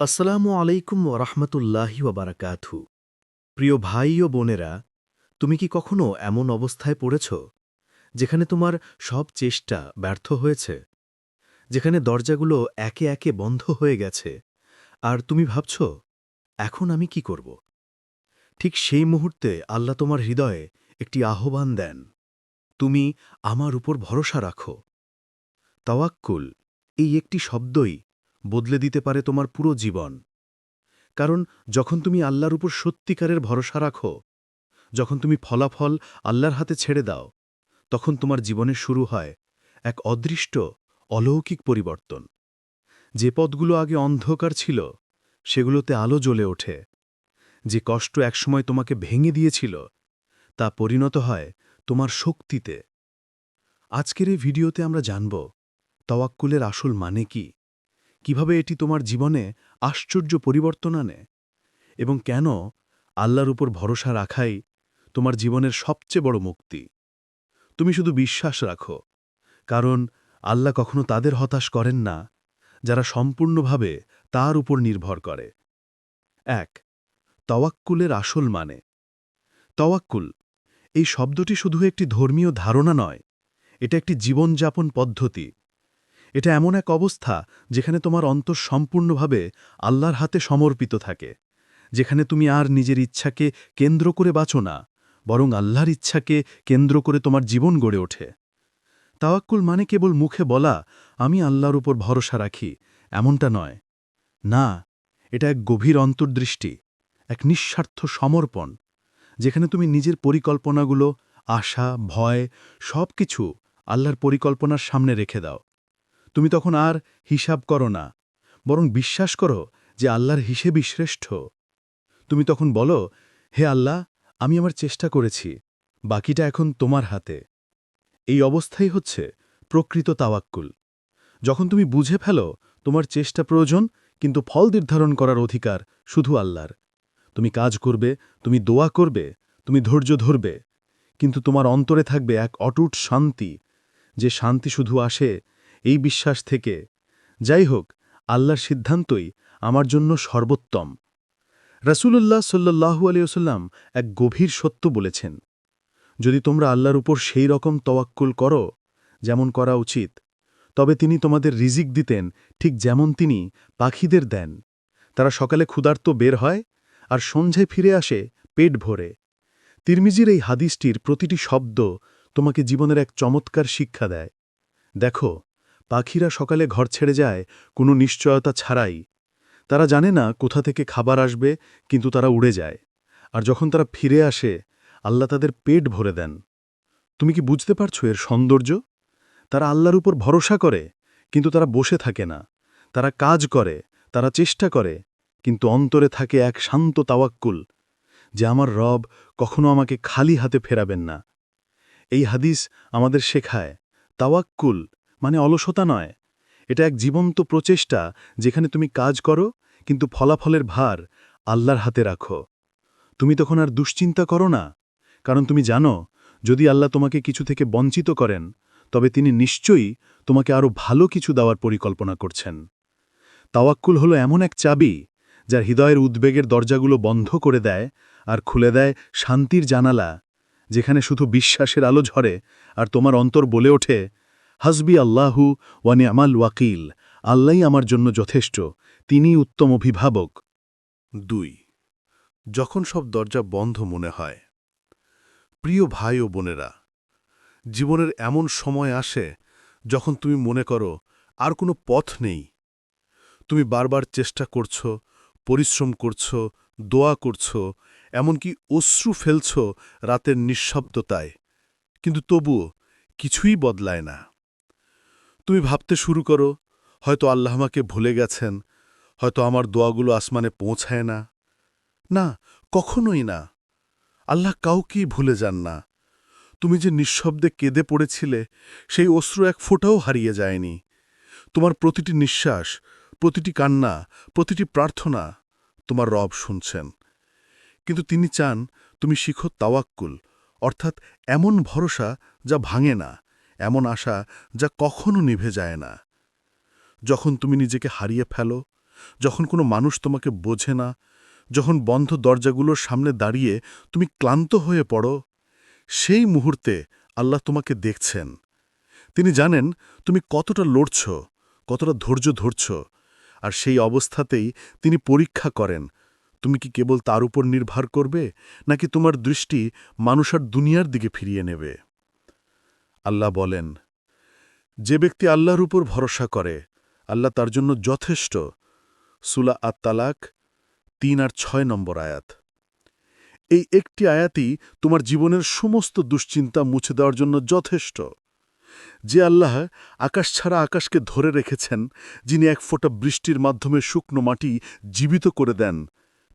আসসালামু আলাইকুম ওরহমতুল্লাহি ওবারাকাথু প্রিয় ভাই ও বোনেরা, তুমি কি কখনো এমন অবস্থায় পড়েছ যেখানে তোমার সব চেষ্টা ব্যর্থ হয়েছে? যেখানে দরজাগুলো একে একে বন্ধ হয়ে গেছে? আর তুমি ভাবছ, এখন আমি কি করব? ঠিক সেই মুহূর্তে আল্লাহ তোমার হৃদয়ে একটি আহ্বান দেন, তুমি আমার উপর ভরসা রাখো। তাওয়াক্কুল, এই একটি শব্দই বদলে দিতে পারে তোমার পুরো জীবন। কারণ যখন তুমি আল্লাহর উপর সত্যিকারের ভরসা রাখো, যখন তুমি ফলাফল আল্লাহর হাতে ছেড়ে দাও, তখন তোমার জীবনে শুরু হয় এক অদৃষ্ট, অলৌকিক পরিবর্তন। যে পথগুলো আগে অন্ধকার ছিল, সেগুলোতে আলো জ্বলে ওঠে। যে কষ্ট একসময় তোমাকে ভেঙে দিয়েছিল, তা পরিণত হয় তোমার শক্তিতে। আজকের এই ভিডিওতে আমরা জানব, তওয়াক্কুলের আসল মানে কি? কীভাবে এটি তোমার জীবনে আশ্চর্য পরিবর্তন আনে? এবং কেন আল্লাহর উপর ভরসা রাখাই তোমার জীবনের সবচেয়ে বড় মুক্তি? তুমি শুধু বিশ্বাস রাখো, কারণ আল্লাহ কখনো তাদের হতাশ করেন না, যারা সম্পূর্ণভাবে তার উপর নির্ভর করে। এক, তওয়াক্কুলের আসল মানে। তওয়াক্কুল, এই শব্দটি শুধু একটি ধর্মীয় ধারণা নয়, এটা একটি জীবনযাপন পদ্ধতি। এটা এমন এক অবস্থা যেখানে তোমার অন্তর সম্পূর্ণভাবে আল্লাহর হাতে সমর্পিত থাকে, যেখানে তুমি আর নিজের ইচ্ছাকে কেন্দ্র করে বাঁচো না, বরং আল্লাহর ইচ্ছাকে কেন্দ্র করে তোমার জীবন গড়ে ওঠে। তাওয়াক্কুল মানে কেবল মুখে বলা, আমি আল্লাহর উপর ভরসা রাখি, এমনটা নয়। না, এটা এক গভীর অন্তর্দৃষ্টি, এক নিঃস্বার্থ সমর্পণ, যেখানে তুমি নিজের পরিকল্পনাগুলো, আশা, ভয় সব কিছু আল্লাহর পরিকল্পনার সামনে রেখে দাও। তুমি তখন আর হিসাব করো না, বরং বিশ্বাস করো যে আল্লাহর হিসেবই শ্রেষ্ঠ। তুমি তখন বলো, হে আল্লাহ, আমি আমার চেষ্টা করেছি, বাকিটা এখন তোমার হাতে। এই অবস্থাই হচ্ছে প্রকৃত তাওয়াক্কুল। যখন তুমি বুঝে ফেলো তোমার চেষ্টা প্রয়োজন, কিন্তু ফল নির্ধারণ করার অধিকার শুধু আল্লাহর। তুমি কাজ করবে, তুমি দোয়া করবে, তুমি ধৈর্য ধরবে, কিন্তু তোমার অন্তরে থাকবে এক অটুট শান্তি, যে শান্তি শুধু আসে এই বিশ্বাস থেকে। যাই হোক আল্লাহর সিদ্ধান্তই আমার জন্য সর্বোত্তম। রাসূলুল্লাহ সাল্লাহু আলিয়াল্লাম এক গভীর সত্য বলেছেন, যদি তোমরা আল্লাহর উপর সেই রকম তওয়াক্কুল করো, যেমন করা উচিত, তবে তিনি তোমাদের রিজিক দিতেন ঠিক যেমন তিনি পাখিদের দেন। তারা সকালে ক্ষুধার্ত বের হয় আর সন্ধ্যায় ফিরে আসে পেট ভরে। তিরমিজির এই হাদিসটির প্রতিটি শব্দ তোমাকে জীবনের এক চমৎকার শিক্ষা দেয়। দেখো পাখিরা সকালে ঘর ছেড়ে যায়, কোনো নিশ্চয়তা ছাড়াই। তারা জানে না কোথা থেকে খাবার আসবে, কিন্তু তারা উড়ে যায়। আর যখন তারা ফিরে আসে, আল্লাহ তাদের পেট ভরে দেন। তুমি কি বুঝতে পারছ এর সৌন্দর্য? তারা আল্লাহর উপর ভরসা করে, কিন্তু তারা বসে থাকে না। তারা কাজ করে, তারা চেষ্টা করে, কিন্তু অন্তরে থাকে এক শান্ত তাওয়াক্কুল, যে আমার রব কখনো আমাকে খালি হাতে ফেরাবেন না। এই হাদিস আমাদের শেখায়, তাওয়াক্কুল মানে অলসতা নয়। এটা এক জীবন্ত প্রচেষ্টা যেখানে তুমি কাজ করো, কিন্তু ফলাফলের ভার আল্লাহর হাতে রাখো। তুমি তখন আর দুশ্চিন্তা করো না, কারণ তুমি জানো, যদি আল্লাহ তোমাকে কিছু থেকে বঞ্চিত করেন, তবে তিনি নিশ্চয়ই তোমাকে আরও ভালো কিছু দেওয়ার পরিকল্পনা করছেন। তাওয়াক্কুল হলো এমন এক চাবি, যার হৃদয়ের উদ্বেগের দরজাগুলো বন্ধ করে দেয় আর খুলে দেয় শান্তির জানালা, যেখানে শুধু বিশ্বাসের আলো ঝরে আর তোমার অন্তর বলে ওঠে হাসবি আল্লাহু ওয়ানি আমাল ওয়াকিল, আল্লাহই আমার জন্য যথেষ্ট তিনি উত্তম অভিভাবক। দুই, যখন সব দরজা বন্ধ মনে হয়, প্রিয় ভাই ও বোনেরা, জীবনের এমন সময় আসে যখন তুমি মনে করো আর কোনো পথ নেই। তুমি বারবার চেষ্টা করছ, পরিশ্রম করছ, দোয়া করছ, এমনকি অশ্রু ফেলছ রাতের নিঃশব্দতায়, কিন্তু তবুও কিছুই বদলায় না। তুমি ভাবতে শুরু করো, হয়তো আল্লাহ আমাকে ভুলে গেছেন, হয়তো আমার দোয়াগুলো আসমানে পৌঁছায় না। না, কখনোই না। আল্লাহ কাউকেই ভুলে যান না। তুমি যে নিঃশব্দে কেঁদে পড়েছিলে, সেই অশ্রু এক ফোঁটাও হারিয়ে যায়নি। তোমার প্রতিটি নিঃশ্বাস, প্রতিটি কান্না, প্রতিটি প্রার্থনা তোমার রব শুনছেন। কিন্তু তিনি চান তুমি শিখো তাওয়াক্কুল, অর্থাৎ এমন ভরসা যা ভাঙে না। এমন আশা যা কখনো নিভে যায় না। যখন তুমি নিজেকে হারিয়ে ফেলো, যখন কোনো মানুষ তোমাকে বোঝে না, যখন বন্ধ দরজাগুলোর সামনে দাঁড়িয়ে তুমি ক্লান্ত হয়ে পড়ো, সেই মুহূর্তে আল্লাহ তোমাকে দেখছেন। তিনি জানেন তুমি কতটা লড়ছ, কতটা ধৈর্য ধরছ, আর সেই অবস্থাতেই তিনি পরীক্ষা করেন, তুমি কি কেবল তার উপর নির্ভর করবে, নাকি তোমার দৃষ্টি মানুষ আর দুনিয়ার দিকে ফিরিয়ে নেবে? আল্লাহ বলেন, যে ব্যক্তি আল্লাহর উপর ভরসা করে, আল্লাহ তার জন্য যথেষ্ট। সুলা আত তালাক তিন আর ছয় নম্বর আয়াত। এই একটি আয়াতই তোমার জীবনের সমস্ত দুশ্চিন্তা মুছে দেওয়ার জন্য যথেষ্ট। যে আল্লাহ আকাশ ছাড়া আকাশকে ধরে রেখেছেন, যিনি এক ফোঁটা বৃষ্টির মাধ্যমে শুকনো মাটি জীবিত করে দেন,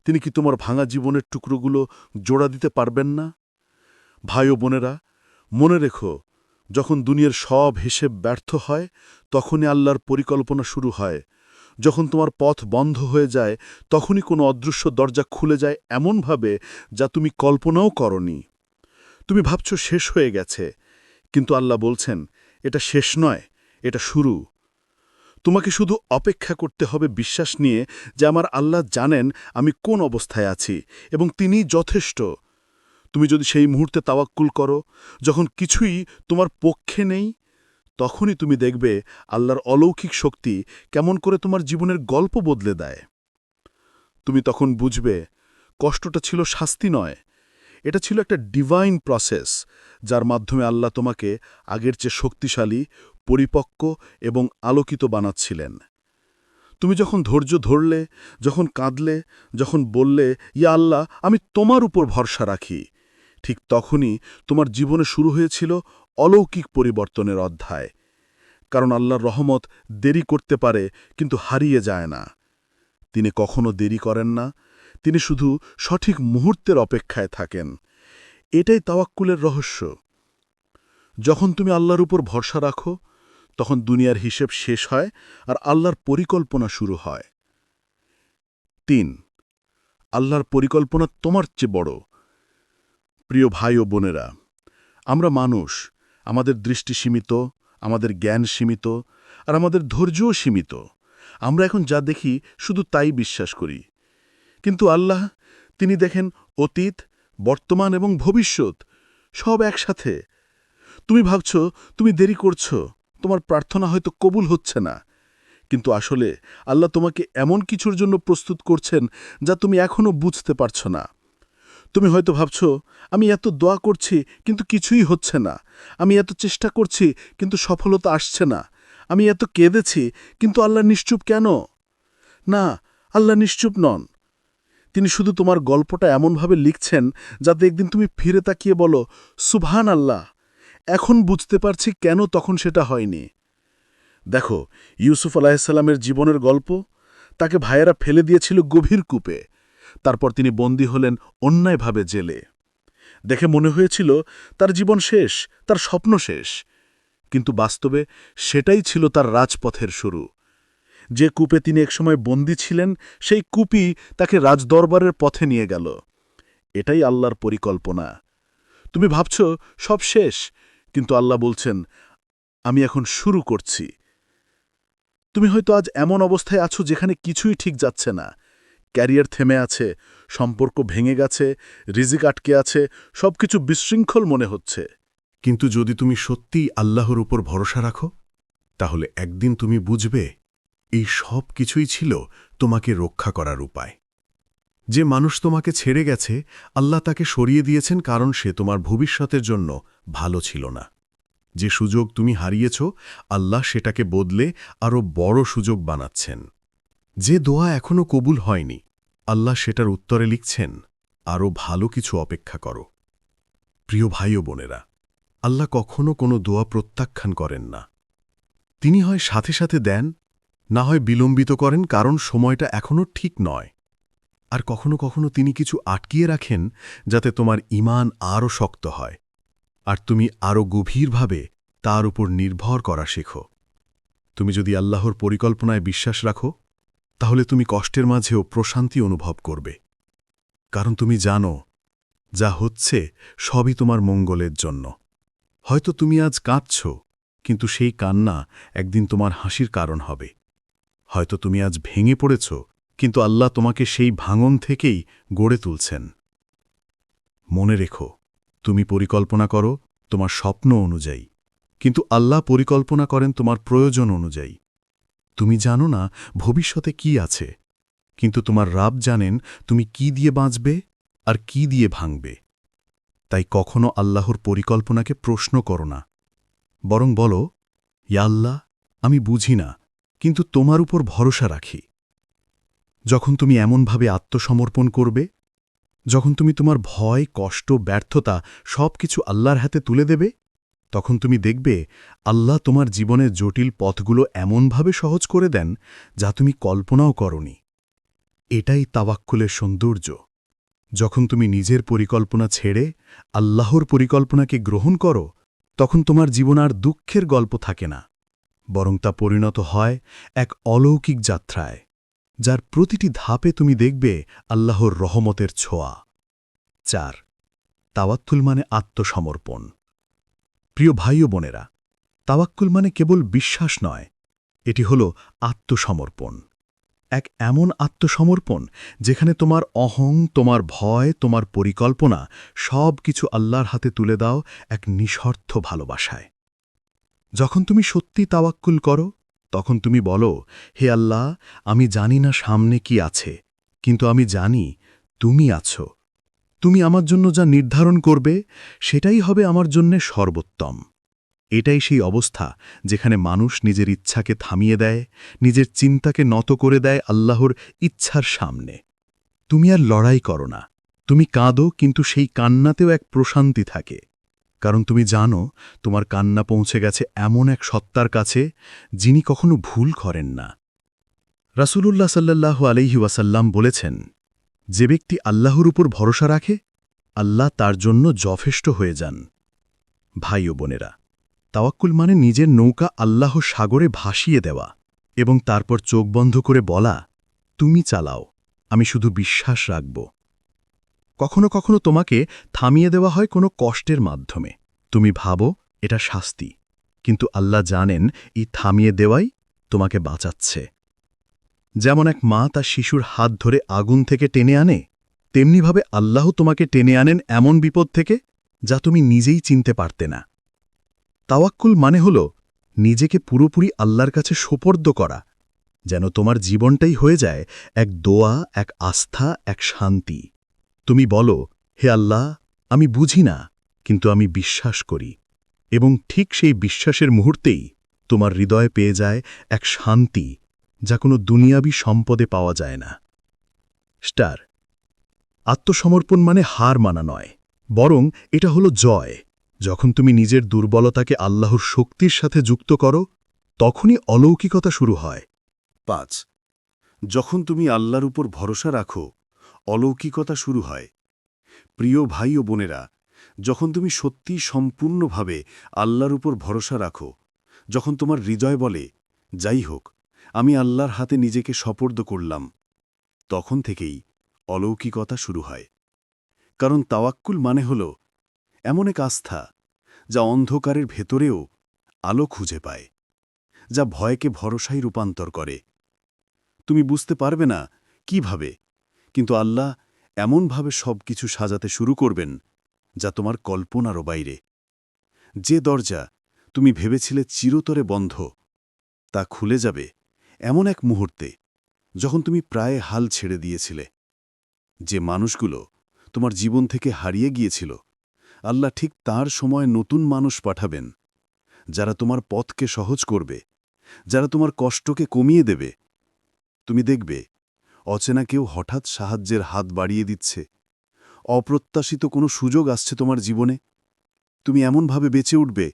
তিনি কি তোমার ভাঙা জীবনের টুকরোগুলো জোড়া দিতে পারবেন না? ভাই ও বোনেরা, মনে রেখো যখন দুনিয়ার সব হিসেব ব্যর্থ হয়, তখনই আল্লাহর পরিকল্পনা শুরু হয়। যখন তোমার পথ বন্ধ হয়ে যায়, তখনই কোনো অদৃশ্য দরজা খুলে যায় এমনভাবে যা তুমি কল্পনাও করনি। তুমি ভাবছ শেষ হয়ে গেছে, কিন্তু আল্লাহ বলছেন, এটা শেষ নয়, এটা শুরু। তোমাকে শুধু অপেক্ষা করতে হবে বিশ্বাস নিয়ে যে আমার আল্লাহ জানেন আমি কোন অবস্থায় আছি এবং তিনিই যথেষ্ট। তুমি যদি সেই মুহূর্তে তাওয়াক্কুল করো, যখন কিছুই তোমার পক্ষে নেই, তখনই তুমি দেখবে আল্লাহর অলৌকিক শক্তি কেমন করে তোমার জীবনের গল্প বদলে দেয়। তুমি তখন বুঝবে কষ্টটা ছিল শাস্তি নয়, এটা ছিল একটা ডিভাইন প্রসেস যার মাধ্যমে আল্লাহ তোমাকে আগের চেয়ে শক্তিশালী, পরিপক্ক এবং আলোকিত বানাচ্ছিলেন। তুমি যখন ধৈর্য ধরলে, যখন কাঁদলে, যখন বললে, ইয়া আল্লাহ, আমি তোমার উপর ভরসা রাখি। ঠিক তখনই তোমার জীবনে শুরু হয়েছিল অলৌকিক পরিবর্তনের অধ্যায়। কারণ আল্লাহর রহমত দেরি করতে পারে, কিন্তু হারিয়ে যায় না। তিনি কখনো দেরি করেন না, তিনি শুধু সঠিক মুহূর্তের অপেক্ষায় থাকেন। এটাই তাওয়াক্কুলের রহস্য। যখন তুমি আল্লাহর উপর ভরসা রাখো, তখন দুনিয়ার হিসেব শেষ হয় আর আল্লাহর পরিকল্পনা শুরু হয়। তিন, আল্লাহর পরিকল্পনা তোমার চেয়ে বড়। প্রিয় ভাই ও বোনেরা, আমরা মানুষ, আমাদের দৃষ্টি সীমিত, আমাদের জ্ঞান সীমিত, আর আমাদের ধৈর্যও সীমিত। আমরা এখন যা দেখি শুধু তাই বিশ্বাস করি। কিন্তু আল্লাহ, তিনি দেখেন অতীত, বর্তমান এবং ভবিষ্যৎ, সব একসাথে। তুমি ভাবছ, তুমি দেরি করছ, তোমার প্রার্থনা হয়তো কবুল হচ্ছে না। কিন্তু আসলে আল্লাহ তোমাকে এমন কিছুর জন্য প্রস্তুত করছেন যা তুমি এখনও বুঝতে পারছ না। তুমি হয়তো ভাবছ, আমি এত দোয়া করছি, কিন্তু কিছুই হচ্ছে না। আমি এত চেষ্টা করছি, কিন্তু সফলতা আসছে না। আমি এত কেঁদেছি, কিন্তু আল্লাহ নিশ্চুপ কেন? না, আল্লাহ নিশ্চুপ নন। তিনি শুধু তোমার গল্পটা এমনভাবে লিখছেন, যাতে একদিন তুমি ফিরে তাকিয়ে বলো সুভান আল্লাহ এখন বুঝতে পারছি কেন তখন সেটা হয়নি। দেখো, ইউসুফ আলাহিসাল্লামের জীবনের গল্প, তাকে ভাইয়েরা ফেলে দিয়েছিল গভীর কূপে। তারপর তিনি বন্দী হলেন অন্যায়ভাবে জেলে। দেখে মনে হয়েছিল, তার জীবন শেষ, তার স্বপ্ন শেষ। কিন্তু বাস্তবে সেটাই ছিল তার রাজপথের শুরু। যে কূপে তিনি একসময় বন্দী ছিলেন, সেই কূপই তাকে রাজদরবারের পথে নিয়ে গেল। এটাই আল্লাহর পরিকল্পনা। তুমি ভাবছ, সব শেষ, কিন্তু আল্লাহ বলছেন, আমি এখন শুরু করছি। তুমি হয়তো আজ এমন অবস্থায় আছো যেখানে কিছুই ঠিক যাচ্ছে না। ক্যারিয়ার থেমে আছে, সম্পর্ক ভেঙে গেছে, রিজিক আটকে আছে, সবকিছু বিশৃঙ্খল মনে হচ্ছে। কিন্তু যদি তুমি সত্যিই আল্লাহর উপর ভরসা রাখো, তাহলে একদিন তুমি বুঝবে এই সব কিছুই ছিল তোমাকে রক্ষা করার উপায়। যে মানুষ তোমাকে ছেড়ে গেছে, আল্লাহ তাকে সরিয়ে দিয়েছেন কারণ সে তোমার ভবিষ্যতের জন্য ভালো ছিল না। যে সুযোগ তুমি হারিয়েছ, আল্লাহ সেটাকে বদলে আরও বড় সুযোগ বানাচ্ছেন। যে দোয়া এখনও কবুল হয়নি, আল্লাহ সেটার উত্তরে লিখছেন আরও ভালো কিছু অপেক্ষা করো। প্রিয় ভাই ও বোনেরা, আল্লাহ কখনও কোনো দোয়া প্রত্যাখ্যান করেন না। তিনি হয় সাথে সাথে দেন, না হয় বিলম্বিত করেন, কারণ সময়টা এখনও ঠিক নয়। আর কখনো কখনো তিনি কিছু আটকিয়ে রাখেন, যাতে তোমার ইমান আরও শক্ত হয়, আর তুমি আরও গভীরভাবে তার উপর নির্ভর করা শেখো। তুমি যদি আল্লাহর পরিকল্পনায় বিশ্বাস রাখো তাহলে তুমি কষ্টের মাঝেও প্রশান্তি অনুভব করবে। কারণ তুমি জানো, যা হচ্ছে সবই তোমার মঙ্গলের জন্য। হয়তো তুমি আজ কাঁদছ, কিন্তু সেই কান্না একদিন তোমার হাসির কারণ হবে। হয়তো তুমি আজ ভেঙে পড়েছ, কিন্তু আল্লাহ তোমাকে সেই ভাঙন থেকেই গড়ে তুলছেন। মনে রেখো, তুমি পরিকল্পনা করো তোমার স্বপ্ন অনুযায়ী, কিন্তু আল্লাহ পরিকল্পনা করেন তোমার প্রয়োজন অনুযায়ী। তুমি জানো না ভবিষ্যতে কি আছে। কিন্তু তোমার রাব জানেন তুমি কি দিয়ে বাঁচবে আর কি দিয়ে ভাঙবে। তাই কখনো আল্লাহর পরিকল্পনাকে প্রশ্ন করো না। বরং বলো ইয়া আল্লাহ, আমি বুঝি না, কিন্তু তোমার উপর ভরসা রাখি। যখন তুমি এমনভাবে আত্মসমর্পণ করবে, যখন তুমি তোমার ভয়, কষ্ট, ব্যর্থতা সব কিছু আল্লাহর হাতে তুলে দেবে তখন তুমি দেখবে আল্লাহ তোমার জীবনের জটিল পথগুলো এমনভাবে সহজ করে দেন যা তুমি কল্পনাও করনি। এটাই তাওয়াক্কুলের সৌন্দর্য। যখন তুমি নিজের পরিকল্পনা ছেড়ে আল্লাহর পরিকল্পনাকে গ্রহণ করো, তখন তোমার জীবন আর দুঃখের গল্প থাকে না, বরং তা পরিণত হয় এক অলৌকিক যাত্রায়, যার প্রতিটি ধাপে তুমি দেখবে আল্লাহর রহমতের ছোঁয়া। চার, তাওয়াক্কুল মানে আত্মসমর্পণ। প্রিয় ভাই ও বোনেরা, তাওয়াক্কুল মানে কেবল বিশ্বাস নয়, এটি হল আত্মসমর্পণ। এক এমন আত্মসমর্পণ যেখানে তোমার অহং, তোমার ভয়, তোমার পরিকল্পনা সব কিছু আল্লাহর হাতে তুলে দাও এক নিঃস্বার্থ ভালোবাসায়। যখন তুমি সত্যি তাওয়াক্কুল করো, তখন তুমি বলো, হে আল্লাহ, আমি জানি না সামনে কি আছে, কিন্তু আমি জানি তুমি আছো। তুমি আমার জন্য যা নির্ধারণ করবে, সেটাই হবে আমার জন্যে সর্বোত্তম। এটাই সেই অবস্থা যেখানে মানুষ নিজের ইচ্ছাকে থামিয়ে দেয়, নিজের চিন্তাকে নত করে দেয় আল্লাহর ইচ্ছার সামনে। তুমি আর লড়াই করো না। তুমি কাঁদো, কিন্তু সেই কান্নাতেও এক প্রশান্তি থাকে। কারণ তুমি জানো, তোমার কান্না পৌঁছে গেছে এমন এক সত্তার কাছে, যিনি কখনো ভুল করেন না। রাসূলুল্লাহ সাল্লাহ আলহি ওয়াসাল্লাম বলেছেন যে ব্যক্তি আল্লাহর উপর ভরসা রাখে, আল্লাহ তার জন্য যথেষ্ট হয়ে যান। ভাই ও বোনেরা, তাওয়াক্কুল মানে নিজের নৌকা আল্লাহ সাগরে ভাসিয়ে দেওয়া এবং তারপর চোখ বন্ধ করে বলা, তুমি চালাও, আমি শুধু বিশ্বাস রাখব। কখনো কখনো তোমাকে থামিয়ে দেওয়া হয় কোনো কষ্টের মাধ্যমে। তুমি ভাবো, এটা শাস্তি। কিন্তু আল্লাহ জানেন, এই থামিয়ে দেওয়াই তোমাকে বাঁচাচ্ছে। যেমন এক মা তার শিশুর হাত ধরে আগুন থেকে টেনে আনে তেমনিভাবে আল্লাহ তোমাকে টেনে আনেন এমন বিপদ থেকে যা তুমি নিজেই চিনতে পারতে না। তাওয়াক্কুল মানে হল নিজেকে পুরোপুরি আল্লাহর কাছে সোপর্দ করা, যেন তোমার জীবনটাই হয়ে যায় এক দোয়া, এক আস্থা, এক শান্তি। তুমি বলো, হে আল্লাহ, আমি বুঝি না, কিন্তু আমি বিশ্বাস করি। এবং ঠিক সেই বিশ্বাসের মুহূর্তেই তোমার হৃদয়ে পেয়ে যায় এক শান্তি যা কোনো দুনিয়াবি সম্পদে পাওয়া যায় না। স্টার, আত্মসমর্পণ মানে হার মানা নয়, বরং এটা হলো জয়। যখন তুমি নিজের দুর্বলতাকে আল্লাহর শক্তির সাথে যুক্ত করো, তখনই অলৌকিকতা শুরু হয়। পাঁচ, যখন তুমি আল্লাহর উপর ভরসা রাখো, অলৌকিকতা শুরু হয়। প্রিয় ভাই ও বোনেরা, যখন তুমি সত্যি সম্পূর্ণভাবে আল্লাহর উপর ভরসা রাখো, যখন তোমার হৃদয় বলে, যাই হোক আমি আল্লাহর হাতে নিজেকে সপর্দ করলাম। তখন থেকেই অলৌকিকতা শুরু হয়। কারণ তাওয়াক্কুল মানে হল এমন এক আস্থা যা অন্ধকারের ভেতরেও আলো খুঁজে পায়, যা ভয়কে ভরসায় রূপান্তর করে। তুমি বুঝতে পারবে না কীভাবে, কিন্তু আল্লাহ এমনভাবে সব কিছু সাজাতে শুরু করবেন যা তোমার কল্পনারও বাইরে। যে দরজা তুমি ভেবেছিলে চিরতরে বন্ধ, তা খুলে যাবে। এমন এক মুহূর্তে, যখন তুমি প্রায় হাল ছেড়ে দিয়েছিলে, যে মানুষগুলো তোমার জীবন থেকে হারিয়ে গিয়েছিল, আল্লাহ ঠিক তার সময় নতুন মানুষ পাঠাবেন, যারা তোমার পথকে সহজ করবে, যারা তোমার কষ্টকে কমিয়ে দেবে। তুমি দেখবে, অচেনা কেউ হঠাৎ সাহায্যের হাত বাড়িয়ে দিচ্ছে, অপ্রত্যাশিত কোনো সুযোগ আসছে তোমার জীবনে। তুমি এমনভাবে বেঁচে উঠবে,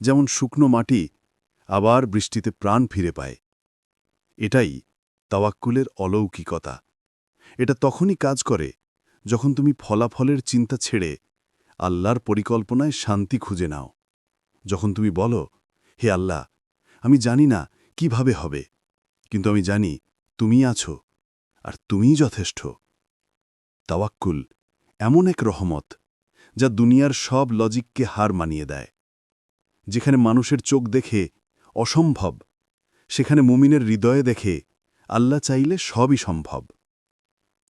যেমন শুকনো মাটি আবার বৃষ্টিতে প্রাণ ফিরে পায়। এটাই তাওয়াক্কুলের অলৌকিকতা। এটা তখনই কাজ করে যখন তুমি ফলাফলের চিন্তা ছেড়ে আল্লাহর পরিকল্পনায় শান্তি খুঁজে নাও। যখন তুমি বলো, হে আল্লাহ, আমি জানি না কীভাবে হবে, কিন্তু আমি জানি তুমি আছো আর তুমিই যথেষ্ট। তাওয়াক্কুল এমন এক রহমত যা দুনিয়ার সব লজিককে হার মানিয়ে দেয়, যেখানে মানুষের চোখ দেখে অসম্ভব সেখানে মুমিনের হৃদয়ে দেখে আল্লাহ চাইলে সবই সম্ভব।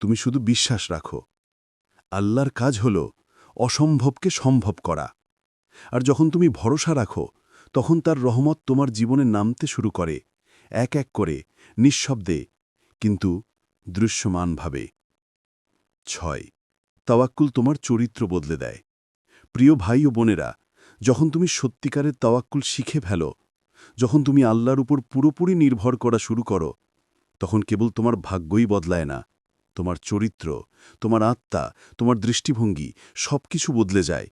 তুমি শুধু বিশ্বাস রাখো। আল্লাহর কাজ হল অসম্ভবকে সম্ভব করা। আর যখন তুমি ভরসা রাখো, তখন তার রহমত তোমার জীবনে নামতে শুরু করে, এক এক করে, নিঃশব্দে, কিন্তু দৃশ্যমানভাবে ছয়, তাওয়াক্কুল তোমার চরিত্র বদলে দেয়। প্রিয় ভাই ও বোনেরা, যখন তুমি সত্যিকারের তাওয়াক্কুল শিখে ফেলো যখন তুমি আল্লাহর উপর পুরোপুরি নির্ভর করা শুরু করো, তখন কেবল তোমার ভাগ্যই বদলায় না। তোমার চরিত্র, তোমার আত্মা, তোমার দৃষ্টিভঙ্গি সব কিছু বদলে যায়।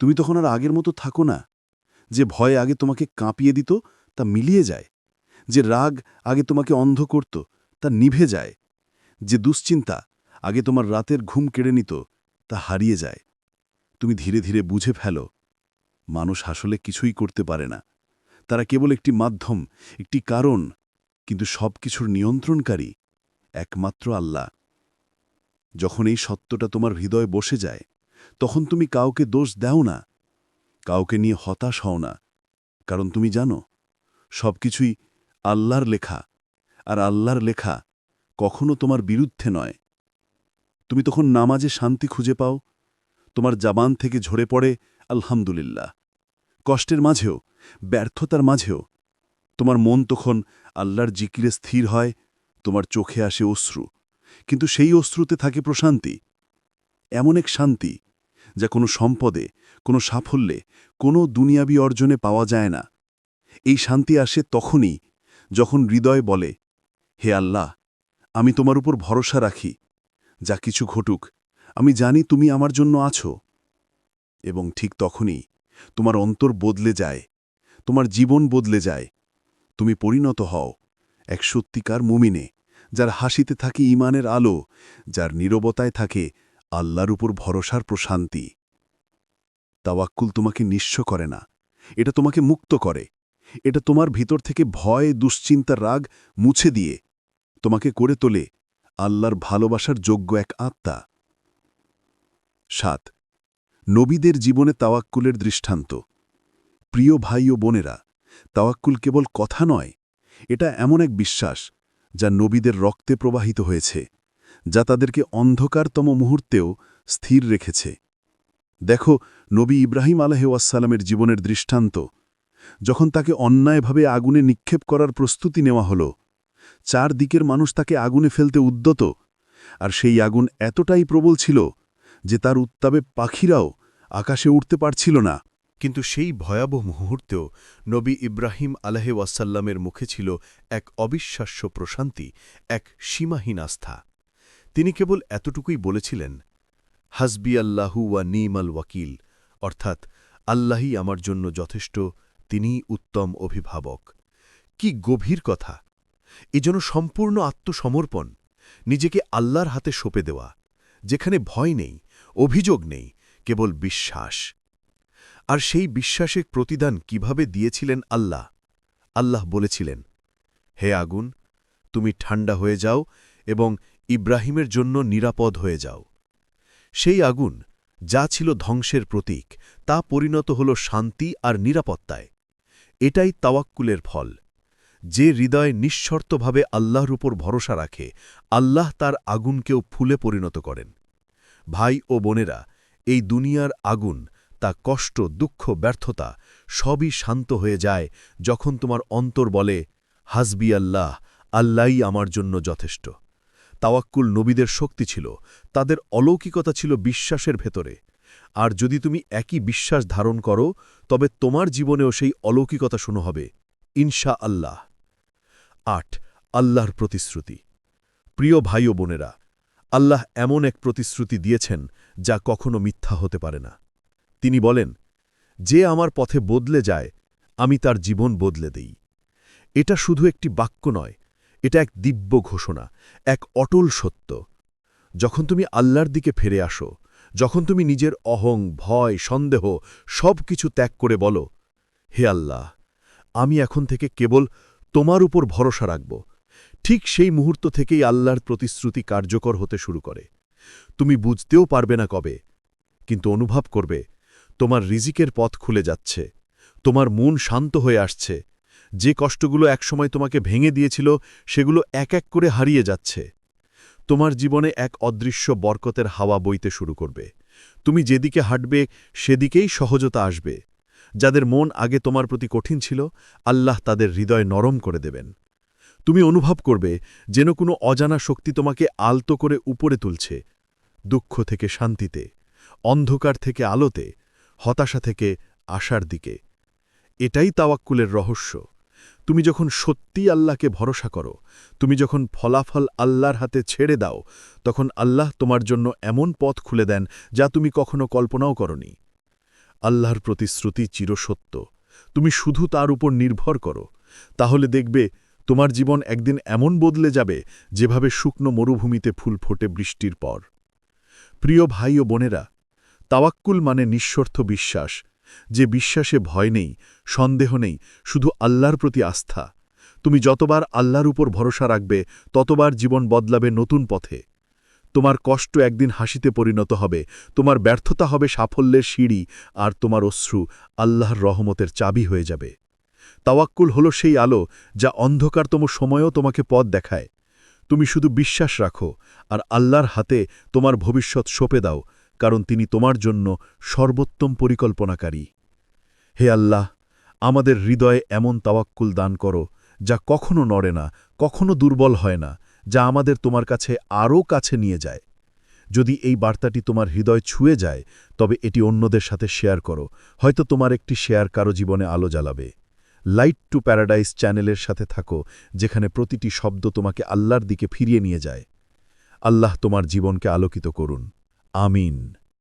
তুমি তখন আর আগের মতো থাকো না। যে ভয় আগে তোমাকে কাঁপিয়ে দিত, তা মিলিয়ে যায়। যে রাগ আগে তোমাকে অন্ধ করত, তা নিভে যায়। যে দুশ্চিন্তা আগে তোমার রাতের ঘুম কেড়ে নিত, তা হারিয়ে যায়। তুমি ধীরে ধীরে বুঝে ফেলো, মানুষ আসলে কিছুই করতে পারে না। তারা কেবল একটি মাধ্যম, একটি কারণ, কিন্তু সব কিছুর নিয়ন্ত্রণকারী একমাত্র আল্লাহ। যখন এই সত্যটা তোমার হৃদয়ে বসে যায়, তখন তুমি কাউকে দোষ দাও না, কাউকে নিয়ে হতাশ হও না। কারণ তুমি জানো সব কিছুই আল্লাহর লেখা, আর আল্লাহর লেখা কখনো তোমার বিরুদ্ধে নয়। তুমি তখন নামাজে শান্তি খুঁজে পাও, তোমার জাবান থেকে ঝরে পড়ে আলহামদুলিল্লাহ। কষ্টের মাঝেও, ব্যর্থতার মাঝেও, তোমার মন তখন আল্লাহর জিকিরে স্থির হয়, তোমার চোখে আসে অশ্রু। কিন্তু সেই অশ্রুতে থাকে প্রশান্তি, এমন এক শান্তি যা কোনো সম্পদে, কোনো সাফল্যে, কোনো দুনিয়াবি অর্জনে পাওয়া যায় না। এই শান্তি আসে তখনই যখন হৃদয় বলে, হে আল্লাহ, আমি তোমার উপর ভরসা রাখি, যা কিছু ঘটুক, আমি জানি তুমি আমার জন্য আছো। এবং ঠিক তখনই তোমার অন্তর বদলে যায়, তোমার জীবন বদলে যায়। তুমি পরিণত হও এক সত্যিকার মুমিনে, যার হাসিতে থাকে ইমানের আলো, যার নীরবতায় থাকে আল্লাহর উপর ভরসার প্রশান্তি। তাওয়াক্কুল তোমাকে নিঃস্ব করে না, এটা তোমাকে মুক্ত করে। এটা তোমার ভিতর থেকে ভয় দুশ্চিন্তার রাগ মুছে দিয়ে, তোমাকে করে তোলে আল্লাহর ভালোবাসার যোগ্য এক আত্মা। সাত নবীদের জীবনে তাওয়াক্কুলের দৃষ্টান্ত। প্রিয় ভাই ও বোনেরা, তাওয়াক্কুল কেবল কথা নয়, এটা এমন এক বিশ্বাস যা নবীদের রক্তে প্রবাহিত হয়েছে, যা তাদেরকে অন্ধকারতম মুহূর্তেও স্থির রেখেছে। দেখো, নবী ইব্রাহিম আলহেওয়াসালামের জীবনের দৃষ্টান্ত, যখন তাকে অন্যায়ভাবে আগুনে নিক্ষেপ করার প্রস্তুতি নেওয়া হল চার দিকের মানুষ তাকে আগুনে ফেলতে উদ্যত, আর সেই আগুন এতটাই প্রবল ছিল যে তার উত্তাপে পাখিরাও আকাশে উঠতে পারছিল না। কিন্তু সেই ভয়াবহ মুহূর্তেও নবী ইব্রাহিম আলহে ওয়াসাল্লামের মুখে ছিল এক অবিশ্বাস্য প্রশান্তি, এক সীমাহীন আস্থা। তিনি কেবল এতটুকুই বলেছিলেন, হাসবি আল্লাহু ওয়া নিমাল ওয়াকিল অর্থাৎ আল্লাহই আমার জন্য যথেষ্ট, তিনিই উত্তম অভিভাবক। কি গভীর কথা! এজন্য সম্পূর্ণ আত্মসমর্পণ, নিজেকে আল্লাহর হাতে সঁপে দেওয়া, যেখানে ভয় নেই অভিযোগ নেই, কেবল বিশ্বাস। আর সেই বিশ্বাসের প্রতিদান কীভাবে দিয়েছিলেন আল্লাহ? আল্লাহ বলেছিলেন, হে আগুন, তুমি ঠান্ডা হয়ে যাও এবং ইব্রাহিমের জন্য নিরাপদ হয়ে যাও। সেই আগুন যা ছিল ধ্বংসের প্রতীক, তা পরিণত হল শান্তি আর নিরাপত্তায়। এটাই তাওয়াক্কুলের ফল। যে হৃদয় নিঃশর্তভাবে আল্লাহর উপর ভরসা রাখে, আল্লাহ তার আগুনকেও ফুলে পরিণত করেন। ভাই ও বোনেরা, এই দুনিয়ার আগুন, তা কষ্ট, দুঃখ, ব্যর্থতা সবই শান্ত হয়ে যায় যখন তোমার অন্তর বলে, হাসবি আল্লাহ, আল্লাহই আমার জন্য যথেষ্ট। তাওয়াক্কুল নবীদের শক্তি ছিল, তাদের অলৌকিকতা ছিল বিশ্বাসের ভেতরে। আর যদি তুমি একই বিশ্বাস ধারণ করো, তবে তোমার জীবনেও সেই অলৌকিকতা শুনো হবে, ইনশা আল্লাহ। আট, আল্লাহর প্রতিশ্রুতি। প্রিয় ভাই ও বোনেরা আল্লাহ এমন এক প্রতিশ্রুতি দিয়েছেন যা কখনো মিথ্যা হতে পারে না। তিনি বলেন, যে আমার পথে বদলে যায়, আমি তার জীবন বদলে দেই। এটা শুধু একটি বাক্য নয়, এটা এক দিব্য ঘোষণা, এক অটল সত্য। যখন তুমি আল্লাহর দিকে ফিরে আসো, যখন তুমি নিজের অহং, ভয়, সন্দেহ সব কিছু ত্যাগ করে বলো, হে আল্লাহ, আমি এখন থেকে কেবল তোমার উপর ভরসা রাখব ঠিক সেই মুহূর্ত থেকেই আল্লাহর প্রতিশ্রুতি কার্যকর হতে শুরু করে। তুমি বুঝতেও পারবে না কবে, কিন্তু অনুভব করবে, তোমার রিজিকের পথ খুলে যাচ্ছে, তোমার মন শান্ত হয়ে আসছে, যে কষ্টগুলো একসময় তোমাকে ভেঙে দিয়েছিল, সেগুলো এক এক করে হারিয়ে যাচ্ছে। তোমার জীবনে এক অদৃশ্য বরকতের হাওয়া বইতে শুরু করবে। তুমি যেদিকে হাঁটবে, সেদিকেই সহজতা আসবে। যাদের মন আগে তোমার প্রতি কঠিন ছিল, আল্লাহ তাদের হৃদয় নরম করে দেবেন। তুমি অনুভব করবে যেন কোনো অজানা শক্তি তোমাকে আলতো করে উপরে তুলছে, দুঃখ থেকে শান্তিতে, অন্ধকার থেকে আলোতে, হতাশা থেকে আশার দিকে। এটাই তাওয়াক্কুলের রহস্য। তুমি যখন সত্যি আল্লাহকে ভরসা করো, তুমি যখন ফলাফল আল্লাহর হাতে ছেড়ে দাও, তখন আল্লাহ তোমার জন্য এমন পথ খুলে দেন যা তুমি কখনো কল্পনাও করনি। আল্লাহর প্রতিশ্রুতি চিরসত্য। তুমি শুধু তার উপর নির্ভর করো, তাহলে দেখবে তোমার জীবন একদিন এমন বদলে যাবে যেভাবে শুকনো মরুভূমিতে ফুল ফোটে বৃষ্টির পর। প্রিয় ভাই ও বোনেরা, তাওয়াক্কুল মানে নিঃস্বার্থ বিশ্বাস, যে বিশ্বাসে ভয় নেই, সন্দেহ নেই, শুধু আল্লাহর প্রতি আস্থা। তুমি যতবার আল্লাহর উপর ভরসা রাখবে, ততবার জীবন বদলাবে নতুন পথে। তোমার কষ্ট একদিন হাসিতে পরিণত হবে, তোমার ব্যর্থতা হবে সাফল্যের সিঁড়ি, আর তোমার অশ্রু আল্লাহর রহমতের চাবি হয়ে যাবে। তাওয়াক্কুল হল সেই আলো যা অন্ধকারতম সময়েও তোমাকে পথ দেখায়। তুমি শুধু বিশ্বাস রাখো আর আল্লাহর হাতে তোমার ভবিষ্যৎ সঁপে দাও, কারণ তিনি তোমার জন্য সর্বোত্তম পরিকল্পনাকারী। হে আল্লাহ, আমাদের হৃদয়ে এমন তাওয়াক্কুল দান করো যা কখনো নড়ে না, কখনো দুর্বল হয় না, যা আমাদের তোমার কাছে আরও কাছে নিয়ে যায়। যদি এই বার্তাটি তোমার হৃদয় ছুঁয়ে যায়, তবে এটি অন্যদের সাথে শেয়ার করো, হয়তো তোমার একটি শেয়ার কারও জীবনে আলো জ্বালাবে। লাইট টু প্যারাডাইস চ্যানেলের সাথে থাকো, যেখানে প্রতিটি শব্দ তোমাকে আল্লাহর দিকে ফিরিয়ে নিয়ে যায়। আল্লাহ তোমার জীবনকে আলোকিত করুন। আমিন।